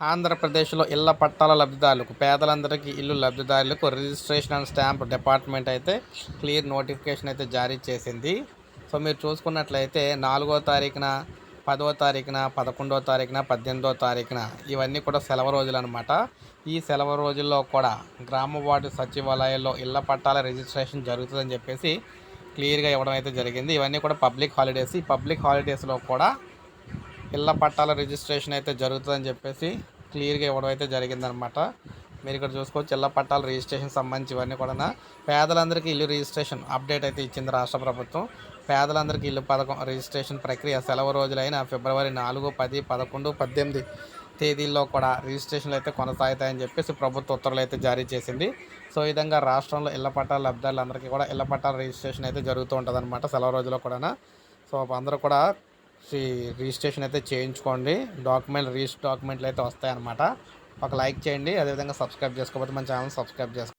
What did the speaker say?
ఆంధ్రప్రదేశ్లో ఇళ్ళ పట్టాల లబ్ధిదారులకు పేదలందరికీ ఇల్లు లబ్ధిదారులకు రిజిస్ట్రేషన్ అండ్ స్టాంప్ డిపార్ట్మెంట్ అయితే క్లియర్ నోటిఫికేషన్ అయితే జారీ చేసింది. సో మీరు చూసుకున్నట్లయితే నాలుగో తారీఖున పదవ తారీఖున పదకొండో తారీఖున పద్దెనిమిదో తారీఖున ఇవన్నీ కూడా సెలవు రోజులు అనమాట ఈ సెలవు రోజుల్లో కూడా గ్రామ వార్డు సచివాలయాల్లో ఇళ్ళ పట్టాల రిజిస్ట్రేషన్ జరుగుతుందని చెప్పేసి క్లియర్గా ఇవ్వడం అయితే జరిగింది. ఇవన్నీ కూడా పబ్లిక్ హాలిడేస్. ఈ పబ్లిక్ హాలిడేస్లో కూడా ఇళ్ళ పట్టాల రిజిస్ట్రేషన్ అయితే జరుగుతుందని చెప్పేసి క్లియర్గా ఇవ్వడం అయితే జరిగిందనమాట. మీరు ఇక్కడ చూసుకోవచ్చు ఇళ్ళ పట్టాల రిజిస్ట్రేషన్ సంబంధించి ఇవన్నీ కూడా పేదలందరికీ ఇల్లు రిజిస్ట్రేషన్ అప్డేట్ అయితే ఇచ్చింది రాష్ట్ర ప్రభుత్వం. పేదలందరికీ ఇల్లు పథకం రిజిస్ట్రేషన్ ప్రక్రియ సెలవు రోజులైన ఫిబ్రవరి నాలుగు పది పదకొండు పద్దెనిమిది తేదీల్లో కూడా రిజిస్ట్రేషన్లు అయితే కొనసాగుతాయని చెప్పేసి ప్రభుత్వ ఉత్తర్వులు అయితే జారీ చేసింది. సో ఈ విధంగా రాష్ట్రంలో ఇళ్ళ పట్టాల లబ్ధారులందరికీ కూడా ఇళ్ళ పట్టాల రిజిస్ట్రేషన్ అయితే జరుగుతూ ఉంటుందన్నమాట సెలవు రోజుల్లో కూడా సో అందరూ కూడా రిజిస్ట్రేషన్ అయితే చేయించుకోండి. డాక్యుమెంట్ రిజిస్టర్ డాక్యుమెంట్లు అయితే వస్తాయన్నమాట. ఒక లైక్ చేయండి అదేవిధంగా సబ్స్క్రైబ్ చేసుకోకపోతే మన ఛానల్ సబ్స్క్రైబ్ చేసుకోండి